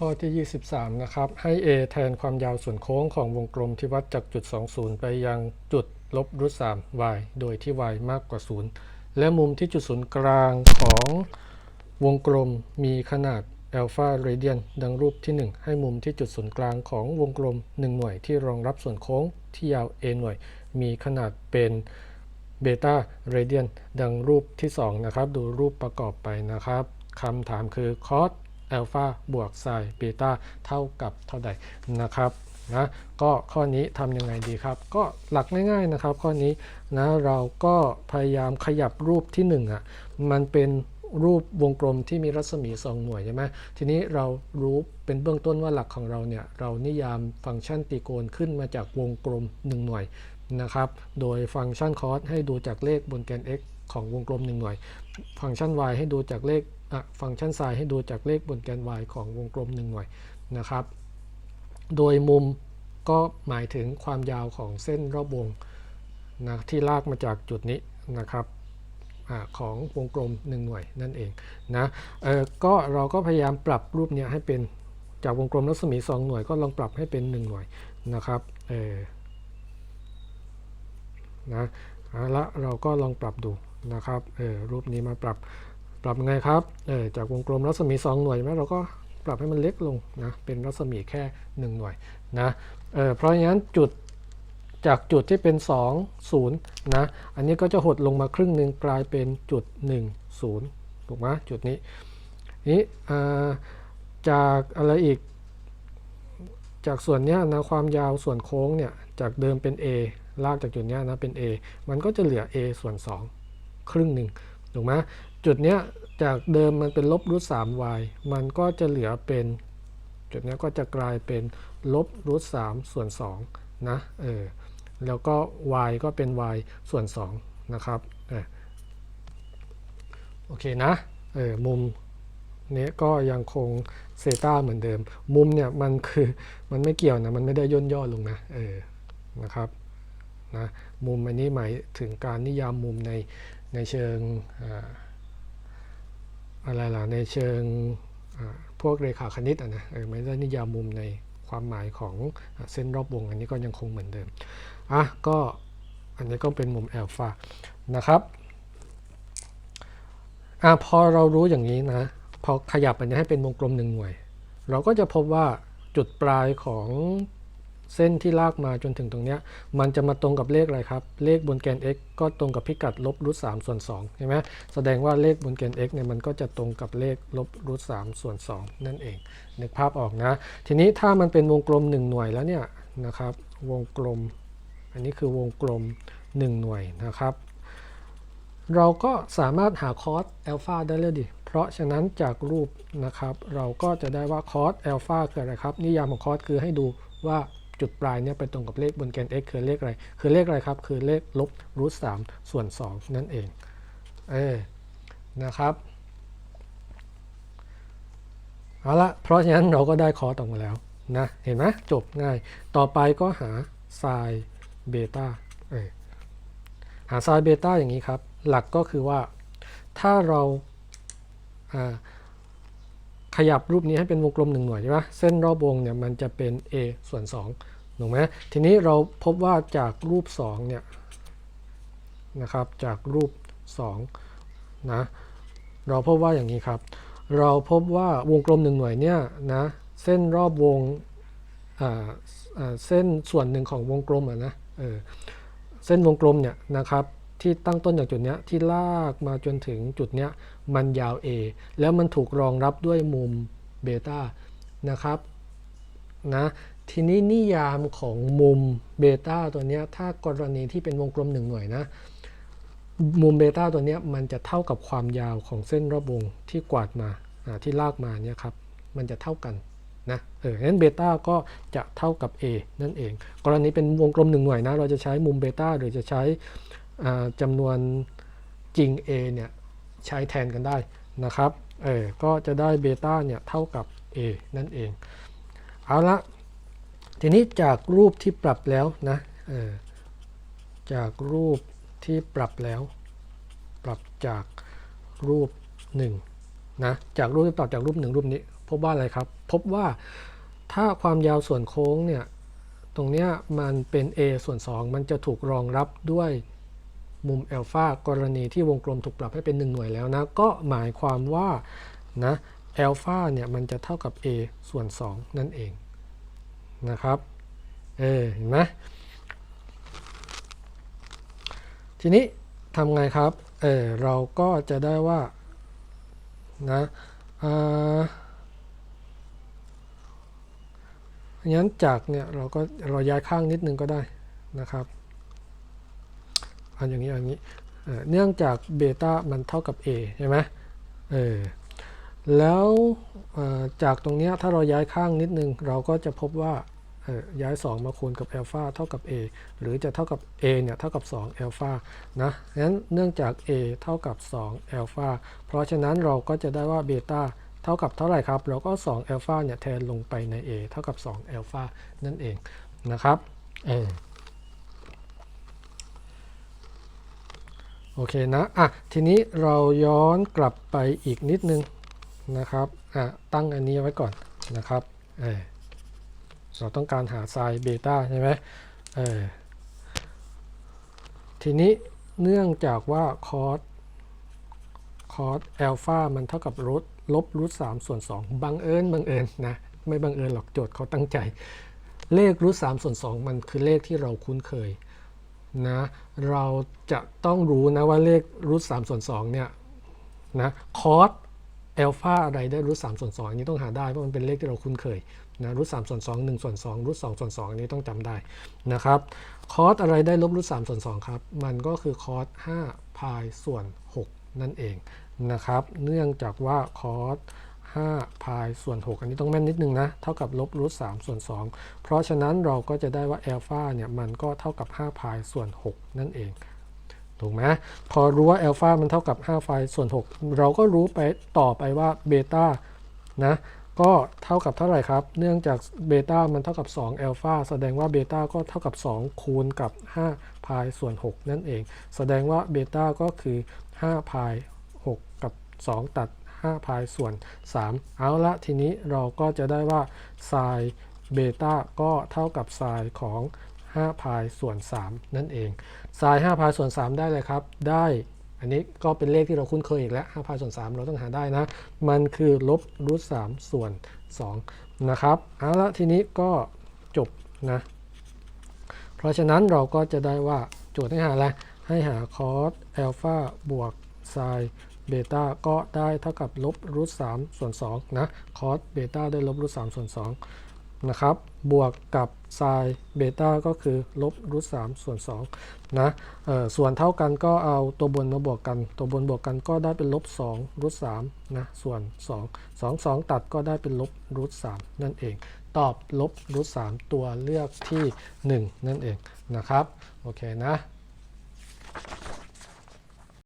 ข้อที่ 23 นะครับ ให้ a แทนความยาวส่วนโค้งของวงกลมที่วัดจากจุด 20 ไปยังจุดลบรูท3 y โดยที่ y มากกว่า 0 และมุมที่จุดศูนย์กลางของวงกลมมีขนาดอัลฟาเรเดียนดังรูปที่ 1 ให้มุมที่จุดศูนย์กลางของวงกลม 1 หน่วยที่รองรับส่วนโค้งที่ยาว a หน่วย มีขนาดเป็นเบต้าเรเดียนดังรูปที่ 2 นะครับ ดูรูปประกอบไปนะครับคำถามคือ cos อัลฟาบวกไซน์เบต้าเท่ากับเท่าใดนะครับนะก็ข้อนี้ทำยังไงดีครับ ก็หลักง่ายๆนะครับ ข้อนี้นะเราก็พยายามขยับรูปที่1อะมันเป็นรูปวงกลมที่มีรัศมี 2 หน่วยใช่ไหมทีนี้เรารู้เป็นเบื้องต้นว่าหลักของเราเนี่ยเรานิยามฟังก์ชันตรีโกณขึ้นมาจากวงกลม 1 หน่วยนะครับ โดยฟังก์ชันคอสให้ดูจากเลขบนแกน x ของวงกลม 1 หน่วย ฟังก์ชัน y ให้ดูจากเลข ฟังก์ชัน sin ให้ดูจากเลขบนแกน y ของวงกลม1หน่วยนะครับ โดยมุมก็หมายถึงความยาวของเส้นรอบวงนะที่ลากมาจากจุดนี้นะครับอของวงกลม 1 หน่วยนั่นเองนะเออก็เราก็พยายามปรับรูปเนี้ยให้เป็นจากวงกลมรัศมี 2 หน่วยก็ลองปรับให้เป็น 1 หน่วยนะครับเออนะเอาละเราก็ลองปรับดูนะครับเออรูปนี้มาปรับ ปรับยังไงครับเออจากวงกลมรัศมี 2 หน่วยไหมเราก็ปรับให้มันเล็กลงนะเป็นรัศมีแค่ 1 หน่วยนะเออเพราะงั้นจุดจากจุดที่เป็น 2 0นะอันนี้ก็จะหดลงมาครึ่งหนึ่งกลายเป็นจุด 1 0 ถูกไหมจุดนี้นี้อ่าจากอะไรอีก จากส่วนเนี้ยนะความยาวส่วนโค้งเนี่ยจากเดิมเป็น a ลากจากจุดเนี้ยนะเป็น a มันก็จะเหลือ a ส่วน 2 ครึ่งหนึ่งถูกไหม จุดเนี้ยจากเดิมมันเป็นลบรูท3 y มันก็จะเหลือเป็น จุดเนี้ยก็จะกลายเป็นลบรูท3ส่วน2นะเออแล้วก็ y ก็เป็น y ส่วน2นะครับเออโอเคนะเออมุมนี้ก็ยังคงเซตาเหมือนเดิม มุมเนี่ยมันคือมันไม่เกี่ยวนะ มันไม่ได้ย่นย่อลงนะเออนะครับนะมุมอันนี้หมายถึงการนิยามมุมในในเชิงอ่า อะไรล่ะในเชิงพวกเรขาคณิตอะนะเออไม่ได้นิยามมุมในความหมายของอเส้นรอบวง อันนี้ก็ยังคงเหมือนเดิมอะก็อันนี้ก็เป็นมุมแอลฟานะครับอะพอเรารู้อย่างนี้นะพอขยับอันนี้ให้เป็นวงกลมหนึ่งหน่วย เราก็จะพบว่าจุดปลายของ เส้นที่ลากมาจนถึงตรงนี้มันจะมาตรงกับเลขอะไรครับ เลขบนแกน x ก็ตรงกับพิกัดลบรูท3ส่วน2ใช่ไหมแสดงว่าเลขบนแกน x เนี่ยมันก็จะตรงกับเลขลบรูท3ส่วน2นั่นเองนึกภาพออกนะ ทีนี้ถ้ามันเป็นวงกลม 1 หน่วยแล้วเนี่ยนะครับ วงกลม อันนี้คือวงกลม 1 หน่วยนะครับ เราก็สามารถหาคอสอัลฟาได้เลยดิเพราะฉะนั้นจากรูปนะครับ เราก็จะได้ว่าคอสอัลฟาคืออะไรครับ นิยามของคอสคือให้ดูว่า จุดปลายเนี่ยไปตรงกับเลขบนแกน x คือเลขอะไร คือเลขอะไรครับ คือเลขลบรูทสามส่วน2นั่นเอง เออนะครับ เอาละ เพราะฉะนั้นเราก็ได้คอสออกมาแล้วนะ เห็นไหมจบง่าย ต่อไปก็หาไซน์เบต้าหาไซน์เบต้าอย่างนี้ครับ หลักก็คือว่าถ้าเราอ่า ขยับรูปนี้ให้เป็นวงกลมหนึ่งหน่วยใช่ไหมเส้นรอบวงเนี่ยมันจะเป็น a ส่วน2ถูกไหมทีนี้เราพบว่าจากรูป2เนี่ยนะครับจากรูป2นะเราพบว่าอย่างนี้ครับ เราพบว่าวงกลมหนึ่งหน่วยเนี่ยนะเส้นรอบวงเส้นส่วนหนึ่งของวงกลมอะนะเออเส้นวงกลมเนี่ยนะครับ ที่ตั้งต้นจากจุดนี้ที่ลากมาจนถึงจุดนี้มันยาว A แล้วมันถูกรองรับด้วยมุมเบต้านะครับนะทีนี้นิยามของมุมเบต้าตัวนี้ถ้ากรณีที่เป็นวงกลมหนึ่งหน่วยนะ มุมเบต้าตัวนี้มันจะเท่ากับความยาวของเส้นรอบวงที่กวาดมาที่ลากมาเนี่ยครับมันจะเท่ากันนะเอองั้นเบต้าก็จะเท่ากับ A นั่นเอง กรณีเป็นวงกลมหนึ่งหน่วยนะ เราจะใช้มุมเบต้าหรือจะใช้ จำนวนจริง A เนี่ยใช้แทนกันได้นะครับ เออ ก็จะได้เบต้าเนี่ยเท่ากับ A นั่นเอง เอาละ ทีนี้จากรูปที่ปรับแล้วนะเออจากรูปที่ปรับแล้ว ปรับจากรูป1นะ จากรูปที่ต่อจากรูปหนึ่งรูปนี้ พบว่าอะไรครับ พบว่าถ้าความยาวส่วนโค้งเนี่ย ตรงเนี้ยมันเป็น a ส่วน 2 มันจะถูกรองรับด้วย มุมอัลฟากรณีที่วงกลมถูกปรับให้เป็น 1 หน่วยแล้วนะ ก็หมายความว่านะอัลฟาเนี่ยมันจะเท่ากับ a ส่วน 2 นั่นเองนะครับเออเห็นไหมทีนี้ทำไงครับเออเราก็จะได้ว่านะอ่างั้นจากเนี่ยเราก็เราย้ายข้างนิดนึงก็ได้นะครับ อันอย่างนี้อันนี้เอ่อเนื่องจากเบต้ามันเท่ากับ a ใช่ไหมเออแล้วจากตรงนี้ถ้าเราย้ายข้างนิดนึง เราก็จะพบว่าย้าย 2 มาคูณกับอัลฟาเท่ากับ a หรือจะเท่ากับ a เนี่ยเท่ากับ2อัลฟานะงั้นเนื่องจาก a เท่ากับ2อัลฟาเพราะฉะนั้นเราก็จะได้ว่าเบต้าเท่ากับเท่าไหร่ครับ เราก็2อัลฟาเนี่ยแทนลงไปใน a เท่ากับ2อัลฟานั่นเองนะครับเออ โอเคนะอะทีนี้เราย้อนกลับไปอีกนิดนึงนะครับอะตั้งอันนี้ไว้ก่อนนะครับเออเราต้องการหาไซน์เบต้าใช่ไหมเออทีนี้เนื่องจากว่าคอสคอสแอลฟามันเท่ากับรูทลบรูทสามส่วนสองบังเอิญบังเอิญนะไม่บังเอิญหรอกโจทย์เขาตั้งใจ เลขรูทสามส่วนสองมันคือเลขที่เราคุ้นเคย นะเราจะต้องรู้นะว่าเลขรูทสามส่วนสองเนี่ยนะคอสแอลฟาอะไรได้รูทสามส่วนสองอันนี้ต้องหาได้เพราะมันเป็นเลขที่เราคุ้นเคยนะรูทสามส่วนสองหนึ่งส่วนสองรูทสองส่วนสองอันนี้ต้องจำได้นะครับคอสอะไรได้ลบรูทสามส่วนสองครับ มันก็คือคอสห้าพายส่วนหกนั่นเองนะครับ เนื่องจากว่าคอส 5พายส่วน 6 อันนี้ต้องแม่นนิดนึงนะ เท่ากับลบรูท3ส่วน 2 เพราะฉะนั้นเราก็จะได้ว่าอัลฟาเนี่ยมันก็เท่ากับ5พายส่วน 6 นั่นเองถูกไหมพอรู้ว่าอัลฟามันเท่ากับ5พายส่วน 6 เราก็รู้ไปต่อไปว่าเบต้านะก็เท่ากับเท่าไหร่ครับ เนื่องจากเบต้ามันเท่ากับ2อัลฟาแสดงว่าเบต้าก็เท่ากับ 2 คูณกับ5พายส่วน 6 นั่นเอง แสดงว่าเบต้าก็คือ5พาย6กับ 2 ตัด 5พายส่วน 3 เอาละทีนี้เราก็จะได้ว่าไซน์เบต้าก็เท่ากับไซน์ของ5พายส่วน 3 นั่นเองไซน์5พายส่วน 3 ได้เลยครับ ได้อันนี้ก็เป็นเลขที่เราคุ้นเคยอีกแล้ว5พายส่วน 3 เราต้องหาได้นะ มันคือลบรูท3ส่วน 2 นะครับเอาละทีนี้ก็จบนะ เพราะฉะนั้นเราก็จะได้ว่าโจทย์ให้หาอะไรให้หาคอสอัลฟาบวกไซ เบต้าก็ได้เท่ากับลบรูท3ส่วน2นะคอสเบต้าได้ลบรูท3ส่วน2นะครับบวกกับไซเบต้าก็คือลบรูท3ส่วน2นะส่วนเท่ากันก็เอาตัวบนมาบวกกัน ตัวบนบวกกันก็ได้เป็นลบ2รูท3นะส่วน2 2 2ตัดก็ได้เป็นลบรูท3นั่นเอง ตอบลบรูท3ตัวเลือกที่1นั่นเองนะครับโอเคนะ